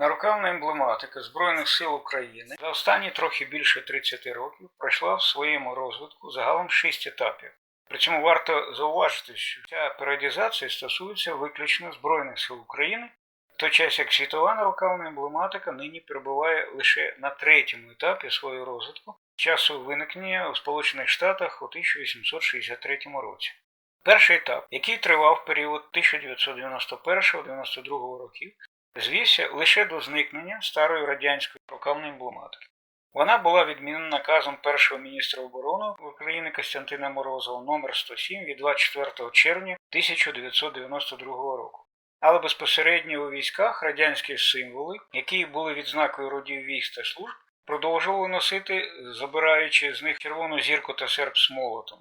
Нарукавна емблематика Збройних сил України за останні трохи більше 30 років пройшла в своєму розвитку загалом 6 етапів. При цьому варто зауважити, що ця періодизація стосується виключно Збройних сил України, в той час як світова нарукавна емблематика нині перебуває лише на третьому етапі свого розвитку часу виникнення у Сполучених Штатах у 1863 році. Перший етап, який тривав період 1991-92 років, звівся лише до зникнення старої радянської рукавної емблематики. Вона була відмінена наказом першого міністра оборони України Костянтина Морозова номер 107 від 24 червня 1992 року. Але безпосередньо у військах радянські символи, які були відзнакою родів військ та служб, продовжували носити, забираючи з них червону зірку та серп з молотом.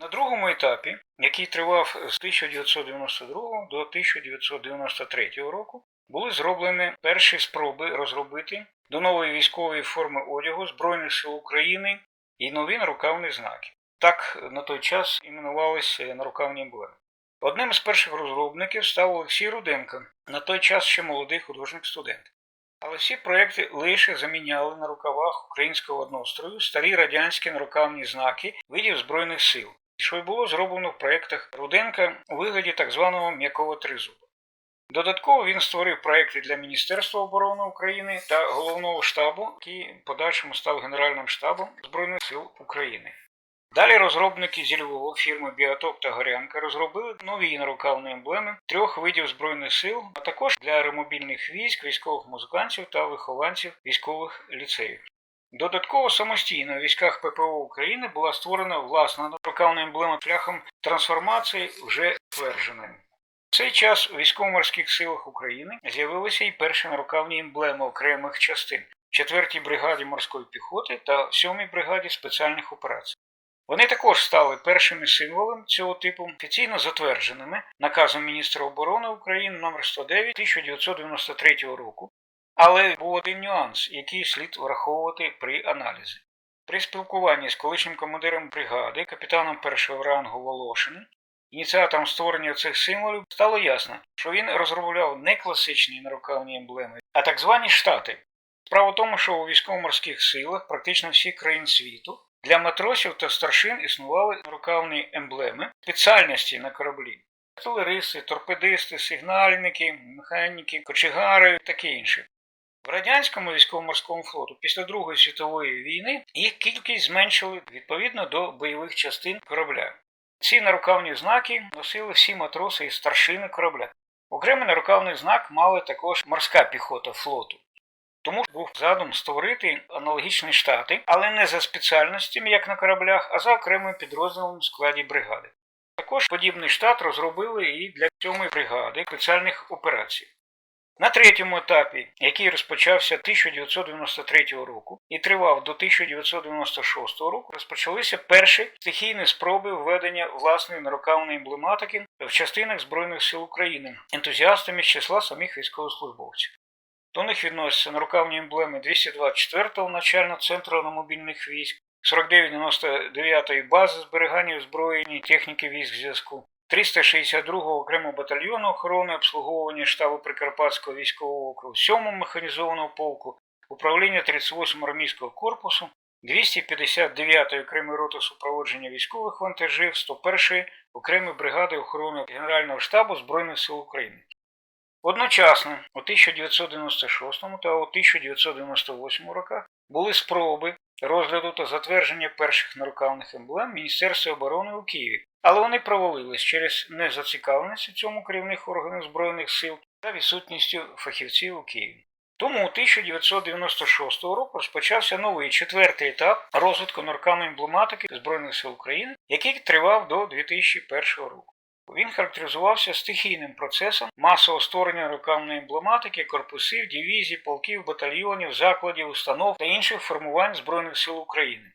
На другому етапі, який тривав з 1992 до 1993 року, були зроблені перші спроби розробити до нової військової форми одягу Збройних сил України і нові нарукавні знаки. Так на той час іменувалися нарукавні емблеми. Одним з перших розробників став Олексій Руденко, на той час ще молодий художник-студент. Але всі проекти лише заміняли на рукавах українського однострою старі радянські нарукавні знаки видів Збройних сил, що й було зроблено в проєктах Руденка у вигляді так званого м'якого тризуба. Додатково він створив проекти для Міністерства оборони України та головного штабу, який в подальшому став Генеральним штабом Збройних сил України. Далі розробники зі Львова фірми Біотоп та Горянка розробили нові нарукавні емблеми трьох видів збройних сил, а також для аеромобільних військ, військових музикантів та вихованців військових ліцеїв. Додатково самостійно у військах ППО України була створена власна нарукавна емблема шляхом трансформації вже твердженою. Цей час у військово-морських силах України з'явилися і перші нарукавні емблеми окремих частин 4-й бригаді морської піхоти та 7-й бригаді спеціальних операцій. Вони також стали першими символами цього типу, офіційно затвердженими наказом міністра оборони України номер 109 1993 року. Але був один нюанс, який слід враховувати при аналізі. При спілкуванні з колишнім командиром бригади, капітаном першого рангу Волошиним, ініціатором створення цих символів, стало ясно, що він розробляв не класичні нарукавні емблеми, а так звані штати. Справа в тому, що у військово-морських силах практично всіх країн світу для матросів та старшин існували нарукавні емблеми спеціальності на кораблі. Артилеристи, торпедисти, сигнальники, механіки, кочегари таке інше. В радянському військово-морському флоту після Другої світової війни їх кількість зменшили відповідно до бойових частин корабля. Ці нарукавні знаки носили всі матроси і старшини корабля. Окремий нарукавний знак мали також морська піхота флоту. Тому був задум створити аналогічні штати, але не за спеціальностями, як на кораблях, а за окремим підрозділом в складі бригади. Також подібний штат розробили і для сьомої бригади спеціальних операцій. На третьому етапі, який розпочався 1993 року і тривав до 1996 року, розпочалися перші стихійні спроби введення власної нарукавної емблематики в частинах Збройних сил України ентузіастами з числа самих військовослужбовців. До них відносяться нарукавні емблеми 224-го начального центру мобільних військ, 4999-ї бази зберігання озброєння і техніки військ зв'язку, 362-го окремого батальйону охорони обслуговування штабу Прикарпатського військового округу, 7-го механізованого полку, управління 38-го армійського корпусу, 259-ї окремої роти супроводження військових вантажів, 101-ї окремої бригади охорони Генерального штабу Збройних сил України. Одночасно у 1996 та у 1998 роках були спроби розгляду та затвердження перших нарукавних емблем Міністерства оборони у Києві, але вони провалились через незацікавленість у цьому керівних органів Збройних сил та відсутністю фахівців у Києві. Тому у 1996 року розпочався новий четвертий етап розвитку нарукавної емблематики Збройних сил України, який тривав до 2001 року. Він характеризувався стихійним процесом масового створення рукавної емблематики, корпусів, дивізій, полків, батальйонів, закладів, установ та інших формувань Збройних сил України.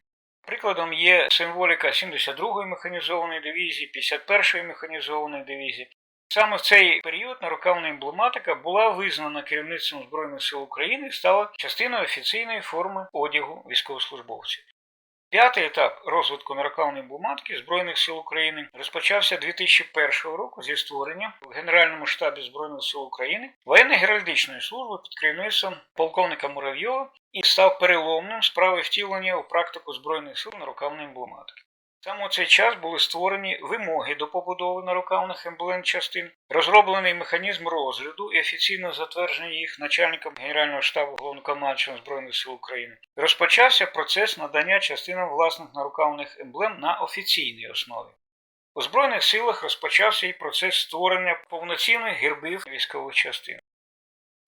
Прикладом є символіка 72-ї механізованої дивізії, 51-ї механізованої дивізії. Саме в цей період нарукавна емблематика була визнана керівництвом Збройних сил України і стала частиною офіційної форми одягу військовослужбовців. П'ятий етап розвитку нарукавної емблематики Збройних сил України розпочався 2001 року зі створення в Генеральному штабі Збройних сил України воєнно-геральдичної служби під керівництвом полковника Муравйова і став переломним справи втілення у практику Збройних сил нарукавної емблематики. Саме у цей час були створені вимоги до побудови нарукавних емблем частин, розроблений механізм розгляду і офіційно затвердження їх начальником Генерального штабу Головнокомандуючого Збройних сил України. Розпочався процес надання частинам власних нарукавних емблем на офіційній основі. У Збройних силах розпочався і процес створення повноцінних гербів військових частин.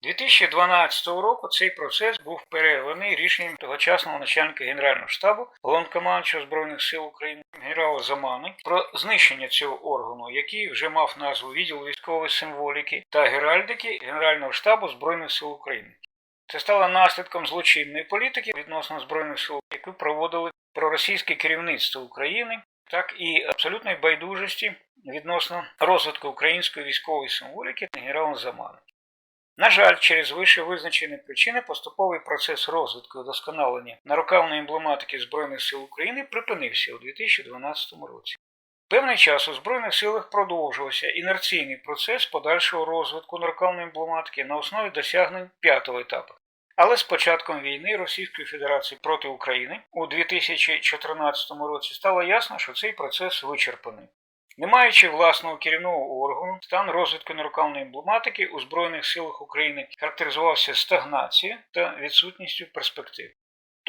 2012 року цей процес був перерваний рішенням тогочасного начальника Генерального штабу Головнокомандуючого Збройних сил України генерала Замани про знищення цього органу, який вже мав назву відділ військової символіки та геральдики Генерального штабу Збройних сил України. Це стало наслідком злочинної політики відносно Збройних сил, яку проводили проросійське керівництво України, так і абсолютної байдужості відносно розвитку української військової символіки генералом Заманом. На жаль, через вище визначені причини поступовий процес розвитку і досконалення нарукавної емблематики Збройних сил України припинився у 2012 році. Певний час у Збройних силах продовжувався інерційний процес подальшого розвитку нарукавної емблематики на основі досягнень п'ятого етапу. Але з початком війни Російської Федерації проти України у 2014 році стало ясно, що цей процес вичерпаний. Не маючи власного керівного органу, стан розвитку нерукавної емблематики у Збройних силах України характеризувався стагнацією та відсутністю перспектив.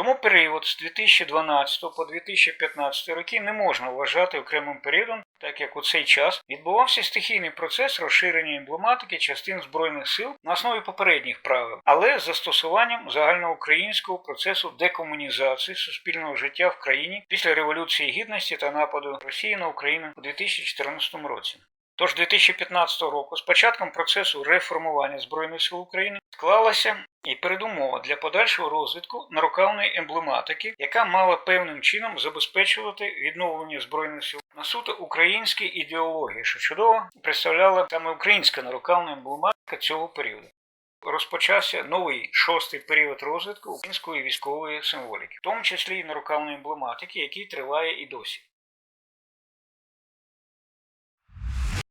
Тому період з 2012 по 2015 роки не можна вважати окремим періодом, так як у цей час відбувався стихійний процес розширення емблематики частин Збройних сил на основі попередніх правил, але з застосуванням загальноукраїнського процесу декомунізації суспільного життя в країні після Революції Гідності та нападу Росії на Україну у 2014 році. Тож 2015 року з початком процесу реформування Збройних сил України склалася і передумова для подальшого розвитку нарукавної емблематики, яка мала певним чином забезпечувати відновлення збройних сил на суто українській ідеології, що чудово представляла саме українська нарукавна емблематика цього періоду. Розпочався новий шостий період розвитку української військової символіки, в тому числі і нарукавної емблематики, який триває і досі.